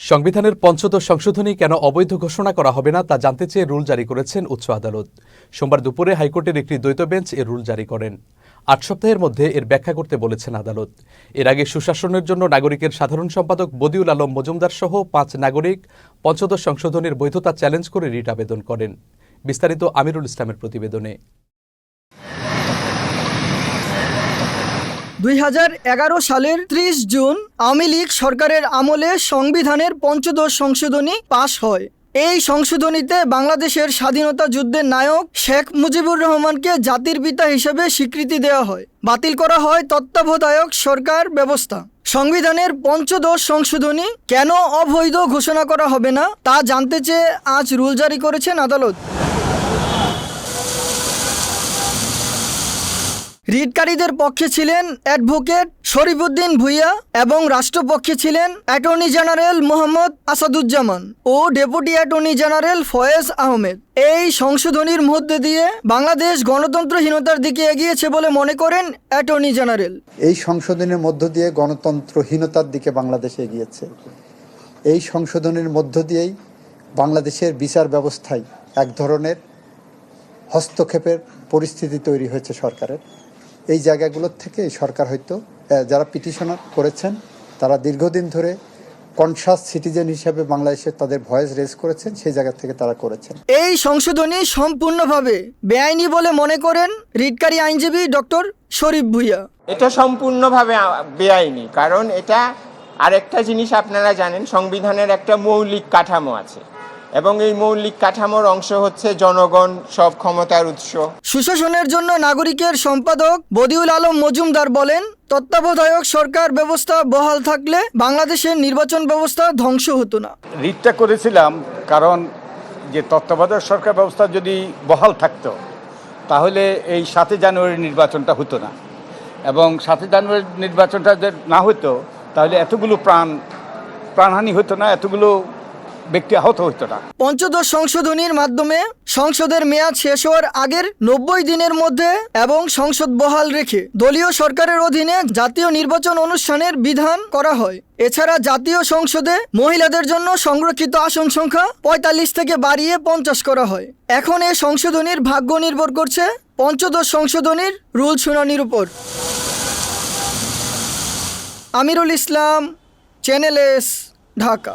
সংবিধানের পঞ্চদশ সংশোধনী কেন অবৈধ ঘোষণা করা হবে না তা জানতে চেয়ে রুল জারি করেছেন উচ্চ আদালত। সোমবার দুপুরে হাইকোর্টের একটি দ্বৈত বেঞ্চ এ রুল জারি করেন। আট সপ্তাহের মধ্যে এর ব্যাখ্যা করতে বলেছেন আদালত। এর আগে সুশাসনের জন্য নাগরিকের সাধারণ সম্পাদক বদিউল আলম মজুমদার সহ পাঁচ নাগরিক পঞ্চদশ সংশোধনীর বৈধতা চ্যালেঞ্জ করে রিট আবেদন করেন। বিস্তারিত আমিরুল ইসলামের প্রতিবেদনে। দুই হাজার এগারো সালের ত্রিশ জুন আওয়ামী লীগ সরকারের আমলে সংবিধানের পঞ্চদশ সংশোধনী পাশ হয়। এই সংশোধনীতে বাংলাদেশের স্বাধীনতা যুদ্ধের নায়ক শেখ মুজিবুর রহমানকে জাতির পিতা হিসেবে স্বীকৃতি দেওয়া হয়। বাতিল করা হয় তত্ত্বাবধায়ক সরকার ব্যবস্থা। সংবিধানের পঞ্চদশ সংশোধনী কেন অবৈধ ঘোষণা করা হবে না তা জানতে চেয়ে আজ রুল জারি করেছেন আদালত। রিটকারীদের পক্ষে ছিলেন অ্যাডভোকেট শরীফুদ্দিন ভুইয়া এবং রাষ্ট্রপক্ষে ছিলেন অ্যাটর্নি জেনারেল মোহাম্মদ আসাদুজ্জামান ও deputy attorney general Foyez Ahmed. এই সংশোধনীর মধ্যে দিয়ে বাংলাদেশ গণতন্ত্রহীনতার দিকে এগিয়েছে বলে মনে করেন অ্যাটর্নি জেনারেল। এই সংশোধনের মধ্য দিয়ে গণতন্ত্রহীনতার দিকে বাংলাদেশ এগিয়েছে। এই সংশোধনের মধ্য দিয়েই বাংলাদেশের বিচার ব্যবস্থায় এক ধরনের হস্তক্ষেপের পরিস্থিতি তৈরি হয়েছে সরকারের। এই জায়গাগুলোর থেকে সরকার হয়তো যারা পিটিশনার করেছেন তারা দীর্ঘদিন ধরে কনসাস সিটিজেন হিসাবে বাংলাদেশে তাদের ভয়েস রেজ করেছেন সেই জায়গা থেকে তারা করেছেন। এই সংশোধনী সম্পূর্ণভাবে বেআইনি বলে মনে করেন রিটকারী আইনজীবী ডক্টর শরীফ ভুইয়া। এটা সম্পূর্ণভাবে বেআইনি কারণ এটা আরেকটা জিনিস আপনারা জানেন সংবিধানের একটা মৌলিক কাঠামো আছে। এবং এই মৌলিক কাঠামোর অংশ হচ্ছে জনগণ সব ক্ষমতার উৎস। সুশাসনের জন্য নাগরিকের সম্পাদক বদিউল আলম মজুমদার বলেন তত্ত্বাবধায়ক সরকার ব্যবস্থা বহাল থাকলে বাংলাদেশের নির্বাচন ব্যবস্থা ধ্বংস হতো না। রিটটা করেছিলাম কারণ যে তত্ত্বাবধায়ক সরকার ব্যবস্থা যদি বহাল থাকতো তাহলে এই সাতই জানুয়ারি নির্বাচনটা হতো না। এবং সাতই জানুয়ারি নির্বাচনটা যদি না হতো তাহলে এতগুলো প্রাণ প্রাণহানি হতো না এতগুলো ব্যক্তি আহত হতো না। পঞ্চদশ সংশোধনীর মাধ্যমে সংসদের মেয়াদ শেষ হওয়ার আগের নব্বই দিনের মধ্যে এবং সংসদ বহাল রেখে দলীয় সরকারের অধীনে জাতীয় নির্বাচন অনুষ্ঠানের বিধান করা হয়। এছাড়া জাতীয় সংসদে মহিলাদের জন্য সংরক্ষিত আসন সংখ্যা পঁয়তাল্লিশ থেকে বাড়িয়ে পঞ্চাশ করা হয়। এখন এ সংশোধনীর ভাগ্য নির্ভর করছে পঞ্চদশ সংশোধনীর রুল শুনানির উপর। Amirul Islam channel S Dhaka.